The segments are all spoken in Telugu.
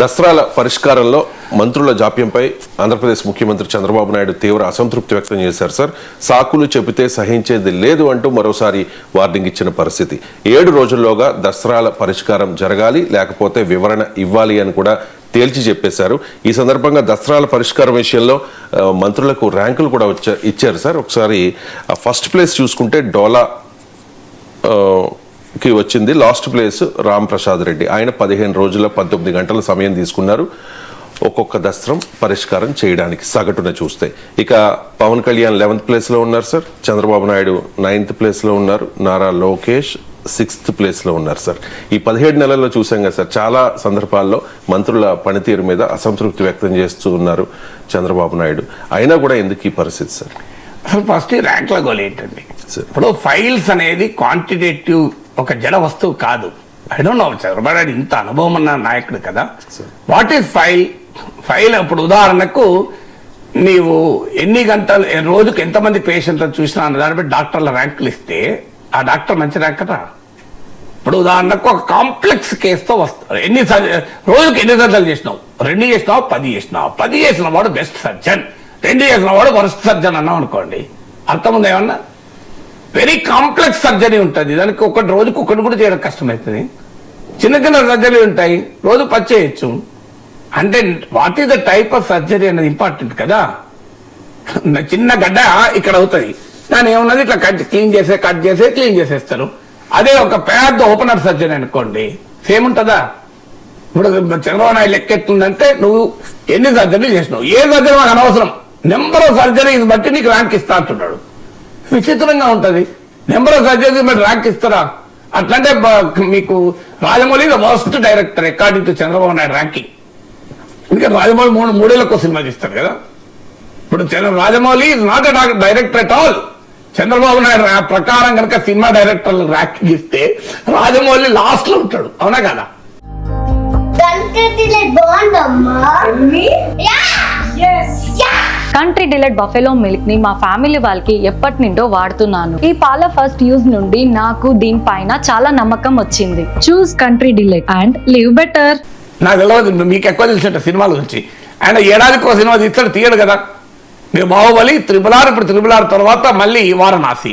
దసరాల పరిష్కారంలో మంత్రుల జాప్యంపై ఆంధ్రప్రదేశ్ ముఖ్యమంత్రి చంద్రబాబు నాయుడు తీవ్ర అసంతృప్తి వ్యక్తం చేశారు సార్. సాకులు చెబితే సహించేది లేదు అంటూ మరోసారి వార్నింగ్ ఇచ్చిన పరిస్థితి. ఏడు రోజుల్లోగా దసరాల పరిష్కారం జరగాలి లేకపోతే వివరణ ఇవ్వాలి అని కూడా తేల్చి చెప్పేశారు. ఈ సందర్భంగా దసరాల పరిష్కారం విషయంలో మంత్రులకు ర్యాంకులు కూడా వచ్చా ఇచ్చారు సార్. ఒకసారి ఫస్ట్ ప్లేస్ చూసుకుంటే డోలా కి వచ్చింది. Last place Ram Prasad Reddy. ఆయన పదిహేను రోజుల పంతొమ్మిది గంటల సమయం తీసుకున్నారు. ఒక్కొక్క దస్త్రం పరిష్కారం చేయడానికి సగటున చూస్తే. ఇక పవన్ కళ్యాణ్ లెవెన్త్ ప్లేస్లో ఉన్నారు సార్ చంద్రబాబు నాయుడు నైన్త్ ప్లేస్లో ఉన్నారు. నారా లోకేష్ సిక్స్త్ ప్లేస్లో ఉన్నారు సార్ ఈ పదిహేడు నెలల్లో చూసాం కదా సార్ చాలా సందర్భాల్లో మంత్రుల పనితీరు మీద అసంతృప్తి వ్యక్తం చేస్తూ ఉన్నారు చంద్రబాబు నాయుడు. అయినా కూడా ఎందుకు ఈ పరిస్థితి సార్ అసలు ఫస్ట్ ర్యాంక్ల గోల్ ఏంటండి. ఇప్పుడు ఫైల్స్ అనేది క్వాంటిటేటివ్ ఒక జడ వస్తువు కాదు. I don't know Chandrababu Naidu ఇంత అనుభవం ఉన్న నాయకుడు కదా. వాట్ ఈస్ ఫైల్ ఫైల్ ఇప్పుడు ఉదాహరణకు నీవు ఎన్ని గంటలు రోజుకి ఎంతమంది పేషెంట్లు చూసినా అన్న దాన్ని బట్టి డాక్టర్ల ర్యాంకులు ఇస్తే ఆ డాక్టర్ మంచి ర్యాంక్ కదా. ఇప్పుడు ఉదాహరణకు ఒక కాంప్లెక్స్ కేసుతో వస్తారు ఎన్ని రోజుకి ఎన్ని సర్జరీలు చేసినావు? రెండు చేసినావు? పది చేసినావు? పది చేసిన వాడు బెస్ట్ సర్జన్. రెండు చేసిన వాడు వరస్ట్ సర్జన్ అన్నాం అనుకోండి. అర్థం ఉంది ఏమన్నా? వెరీ కాంప్లెక్స్ సర్జరీ ఉంటుంది. దానికి ఒకటి రోజుకి ఒకటి కూడా చేయడం కష్టమవుతుంది చిన్న చిన్న సర్జరీ ఉంటాయి. రోజు పచ్చి చేయొచ్చు. అంటే what is the type of surgery అనేది ఇంపార్టెంట్ కదా? చిన్న గడ్డ ఇక్కడ అవుతుంది. దాని ఏమున్నది? ఇట్లా కట్ క్లీన్ చేసే కట్ చేసే క్లీన్ చేసేస్తారు. అదే ఒక పెద్ద ఓపెనర్ సర్జరీ అనుకోండి. సేమ్ ఉంటుందా? ఇప్పుడు చంద్రబాబు నాయుడు లెక్క ఎట్లుందంటే నువ్వు ఎన్ని సర్జరీలు చేసినావు? ఏ సర్జరీ మాకు అనవసరం. నెంబర్ ఆఫ్ సర్జరీస్ బట్టి నీకు ర్యాంక్ ఇస్తా అంటున్నాడు. విచిత్రంగా ఉంటది. నెంబర్ ఆఫ్ సర్జరీస్ బట్టి ర్యాంక్ ఇస్తారా? అట్లంటే మీకు Rajamouli worst director according to Chandrababu Naidu ranking ఎందుకంటే రాజమౌళి మూడు మూడేళ్ళకు సినిమా తీస్తారు కదా. ఇప్పుడు Chandra Rajamouli is not director at all Chandrababu Naidu ప్రకారం కనుక సినిమా డైరెక్టర్ ర్యాంకింగ్ ఇస్తే రాజమౌళి లాస్ట్లో ఉంటాడు. అవునా కదా? కంట్రీ డిలైట్ బఫెలో మిల్క్ని మా ఫ్యామిలీ వాళ్ళకి ఎప్పటి నుండో వాడుతున్నాను. ఈ పాల ఫస్ట్ యూజ్ నుండి నాకు దీనిపైన చాలా నమ్మకం వచ్చింది. Choose country delight and live better. నాకు తెలియదు మీకు ఎక్కువ తెలిసినట్టు సినిమాల గురించి ఆయన ఏడాదికి ఒక సినిమా తీస్తాడు తీయడు కదా. మీరు బాహుబలి త్రిపులార్ ఇప్పుడు త్రిపులార్ తర్వాత మళ్ళీ వారణాసి.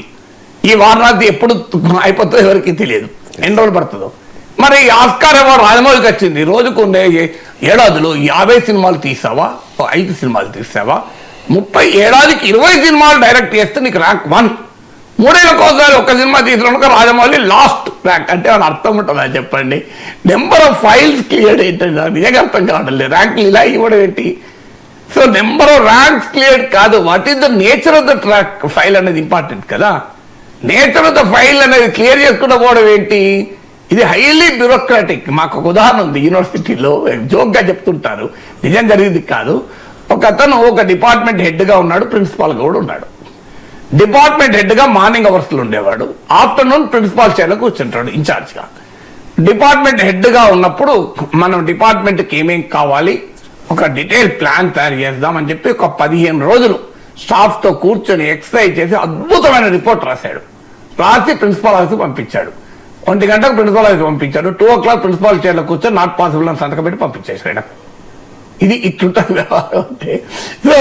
ఈ వారణాసి ఎప్పుడు అయిపోతుందో ఎవరికి తెలియదు. ఎన్ని రోజులు పడుతుందో. మరి ఈ ఆస్కార్ అవార్డు రాజమౌళికి వచ్చింది. రోజుకు ఉండే ఏడాదిలో యాభై సినిమాలు తీసావా? ఐదు సినిమాలు తీసావా? ముప్పై ఏడాదికి ఇరవై సినిమాలు డైరెక్ట్ చేస్తే నీకు ర్యాంక్ వన్. మూడేళ్ళకి ఒకసారి ఒక సినిమా తీసినాక రాజమౌళి లాస్ట్ ర్యాంక్ అంటే అని అర్థం ఉంటుందా చెప్పండి? నెంబర్ ఆఫ్ ఫైల్స్ క్లియర్ ఏంటంటే నాకు నిజంగా అర్థం కావడం లేదు. ర్యాంకులు ఇలా ఇవ్వడం ఏంటి? So number of ranks clear కాదు. What is the nature of the track file అనేది ఇంపార్టెంట్ కదా? నేచర్ ఆఫ్ ద ఫైల్ అనేది క్లియర్ చేసుకుంటూ పోవడం ఏంటి? ఇది హైలీ బ్యూరోక్రాటిక్ మాకు ఒక ఉదాహరణ ఉంది. యూనివర్సిటీలో జోక్గా చెప్తుంటారు. నిజం జరిగింది కాదు. ఒక అతను ఒక డిపార్ట్మెంట్ హెడ్గా ఉన్నాడు ప్రిన్సిపాల్గా కూడా ఉన్నాడు. డిపార్ట్మెంట్ హెడ్గా మార్నింగ్ అవర్స్లో ఉండేవాడు. ఆఫ్టర్నూన్ ప్రిన్సిపాల్ చైర్లో కూర్చుంటాడు ఇన్ఛార్జ్గా డిపార్ట్మెంట్ హెడ్గా ఉన్నప్పుడు మనం డిపార్ట్మెంట్కి ఏమేం కావాలి ఒక డీటెయిల్ ప్లాన్ తయారు చేద్దాం అని చెప్పి ఒక పదిహేను రోజులు స్టాఫ్తో కూర్చొని ఎక్సర్సైజ్ చేసి అద్భుతమైన రిపోర్ట్ రాశాడు. రాసి ప్రిన్సిపాల్ ఆఫీస్కి పంపించాడు. ఒంటి గంటకు ప్రిన్సిపాల్ ఆఫీస్ పంపించాడు. టూ ఓ క్లాక్ ప్రిన్సిపాల్ చైర్లో కూర్చొని నాట్ పాసిబుల్ అని సంతకం పెట్టి పంపించేసాడు ఇది ఇట్లుంటుంది వ్యవహారం అంటే. సో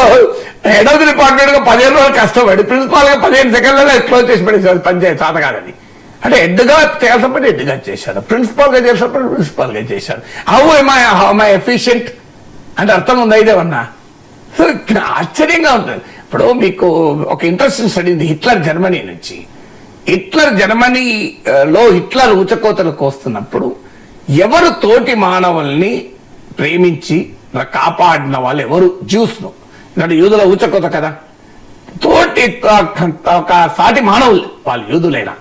హెడ్ ఆఫ్ ది డిపార్ట్మెంట్గా పదిహేను రోజులు కష్టపడి ప్రిన్సిపాల్గా పదిహేను సెకండ్లలో ఎక్స్ప్లోర్ చేసి పడేసాడు పంచాయతీ తాతగారని. అంటే హెడ్గా చేయాల్సిన పని హెడ్గా చేశాడు ప్రిన్సిపాల్గా చేయాల్సిన పని ప్రిన్సిపాల్గా చేశాడు how am I how my efficient అంటే అర్థం ఉందా ఇదేమన్నా సో ఆశ్చర్యంగా ఉంటుంది ఇప్పుడు మీకు ఒక ఇంట్రెస్టింగ్ స్టడీ ఉంది. హిట్లర్ జర్మనీ నుంచి. హిట్లర్ జర్మనీ లో హిట్లర్ ఊచకోతలకు వస్తున్నప్పుడు ఎవరు తోటి మానవుల్ని ప్రేమించి కాపాడిన వాళ్ళు ఎవరు? జ్యూస్ను ఎందుకంటే యూదుల ఊచకోత కదా. తోటి ఒక- సాటి మానవులు వాళ్ళు యూదులైనా.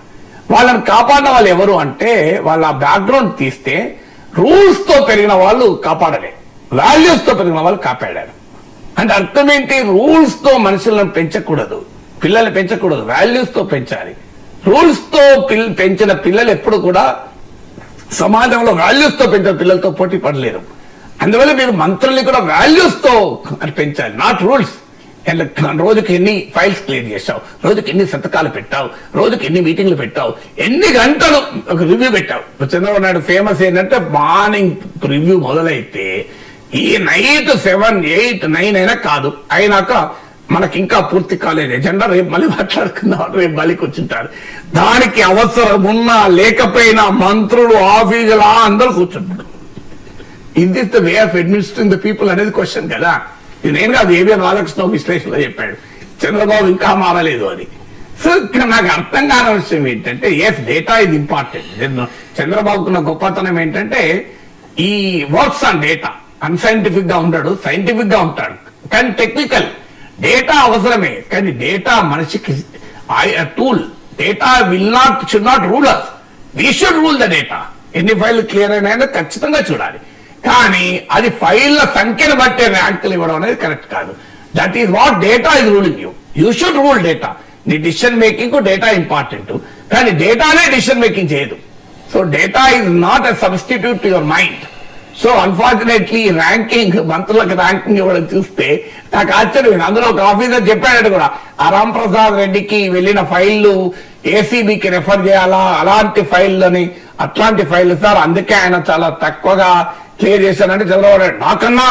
వాళ్ళని కాపాడిన వాళ్ళు ఎవరు అంటే వాళ్ళ బ్యాక్గ్రౌండ్ తీస్తే రూల్స్తో పెరిగిన వాళ్ళు కాపాడలే. వాల్యూస్తో పెరిగిన వాళ్ళు కాపాడారు. అంటే అర్థం ఏంటి? రూల్స్తో మనుషులను పెంచకూడదు. పిల్లల్ని పెంచకూడదు. వాల్యూస్తో పెంచాలి. రూల్స్తో పిల్- పెంచిన పిల్లలు ఎప్పుడు కూడా సమాజంలో వాల్యూస్తో పెంచిన పిల్లలతో పోటీ పడలేరు. అందువల్ల మీరు మంత్రుల్ని కూడా వాల్యూస్తో పెంచాలి నాట్ రూల్స్ రోజుకి ఎన్ని ఫైల్స్ క్లియర్ చేశావు? రోజుకి ఎన్ని శతకాలు పెట్టావు? రోజుకి ఎన్ని మీటింగ్లు పెట్టావు? ఎన్ని గంటలు ఒక రివ్యూ పెట్టావు? చంద్రబాబు నాయుడు ఫేమస్ ఏంటంటే మార్నింగ్ రివ్యూ మొదలైతే ఈ నైట్ సెవెన్ ఎయిట్ నైన్ అయినా కాదు. అయినాక మనకి ఇంకా పూర్తి కాలేదు. ఎజెండా రేపు మళ్ళీ మాట్లాడుకుందాం. రేపు మళ్ళీ కూర్చుంటారు. దానికి అవసరం ఉన్నా లేకపోయినా మంత్రులు ఆఫీసులా అందరూ కూర్చుంటారు. In this the way of administering the people అనేది క్వశ్చన్ కదా? ఇది నేను కాదు ఏబిఎన్ రాధాకృష్ణ విశ్లేషణలో చెప్పాడు. చంద్రబాబు ఇంకా మారలేదు అని. సో ఇక్కడ నాకు అర్థం కాని విషయం ఏంటంటే ఎస్ డేటా ఇది ఇంపార్టెంట్ చంద్రబాబుకున్న గొప్పతనం ఏంటంటే ఈ వర్క్స్ ఆన్ డేటా అన్సైంటిఫిక్గా ఉంటాడు సైంటిఫిక్గా ఉంటాడు. కానీ టెక్నికల్ డేటా అవసరమే కానీ డేటా మనిషికి tool data will not should not rule us we should rule the data ఎన్ని ఫైల్ క్లియర్ అయినా ఖచ్చితంగా చూడాలి. కానీ అది ఫైళ్ళ సంఖ్యను బట్టే ర్యాంకులు ఇవ్వడం అనేది కరెక్ట్ కాదు. That is what data is ruling you you should rule data నీ డిసిషన్ మేకింగ్ డేటా ఇంపార్టెంట్ కానీ డేటానే డిసిషన్ మేకింగ్ చేయదు. So data is not a substitute to your mind so unfortunately ranking మంత్రులకు ర్యాంకింగ్ ఇవ్వడం చూస్తే నాకు ఆశ్చర్యం అందులో ఒక ఆఫీసర్ చెప్పాడు కూడా ఆ రాంప్రసాద్ రెడ్డికి వెళ్ళిన ఫైళ్ళు ఏసీబీకి రెఫర్ చేయాలా? అలాంటి ఫైళ్ళని అట్లాంటి ఫైల్ సార్ అందుకే ఆయన చాలా తక్కువగా క్లియర్ చేశానంటే చంద్రబాబు నాయుడు. నాకన్నా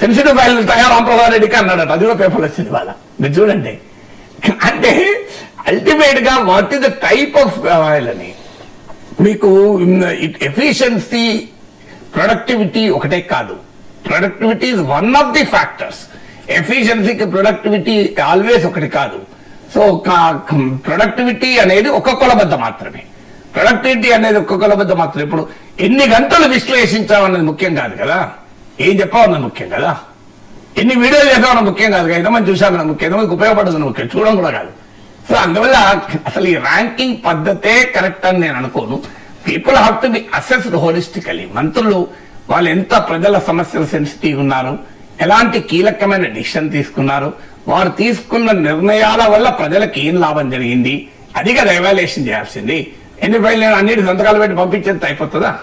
సెన్సిటివ్ ఫైల్ తయారు రామప్రసాద్ రెడ్డికి అన్నాడట. అది కూడా పేపర్లు వచ్చింది వాళ్ళ మీరు చూడండి. అంటే అల్టిమేట్గా what is the type of file అని మీకు ఎఫిషియన్సీ ప్రొడక్టివిటీ ఒకటే కాదు. Productivity is one of the factors ఎఫిషియన్సీకి productivity always ఒకటి కాదు. సో ప్రొడక్టివిటీ అనేది ఒక కొలబద్ద మాత్రమే. ప్రొడక్టివిటీ అనేది ఒక్క కొలబద్ద మాత్రమే. ఇప్పుడు ఎన్ని గంటలు విశ్లేషించామన్నది ముఖ్యం కాదు కదా? ఏం చెప్పామన్నది ముఖ్యం కదా? ఎన్ని వీడియోలు చేసామన్న ముఖ్యం కాదు కదా? ఎంతమంది చూసామన్న ముఖ్యం? ఎంతమందికి ఉపయోగపడుతుంది ముఖ్యం? చూడడం కూడా కాదు. సో అందువల్ల అసలు ఈ ర్యాంకింగ్ పద్ధతే కరెక్ట్ అని నేను అనుకోను. People have to be assessed holistically మంత్రులు వాళ్ళు ఎంత ప్రజల సమస్యలు సెన్సిటివ్ ఉన్నారు? ఎలాంటి కీలకమైన డిసిషన్ తీసుకున్నారు? వారు తీసుకున్న నిర్ణయాల వల్ల ప్రజలకు ఏం లాభం జరిగింది? అధిక కదా చేయాల్సింది. ఎన్ని ఫైల్ నేను అన్నిటి సంతకాలు పెట్టి పంపించేది అయిపోతుందా?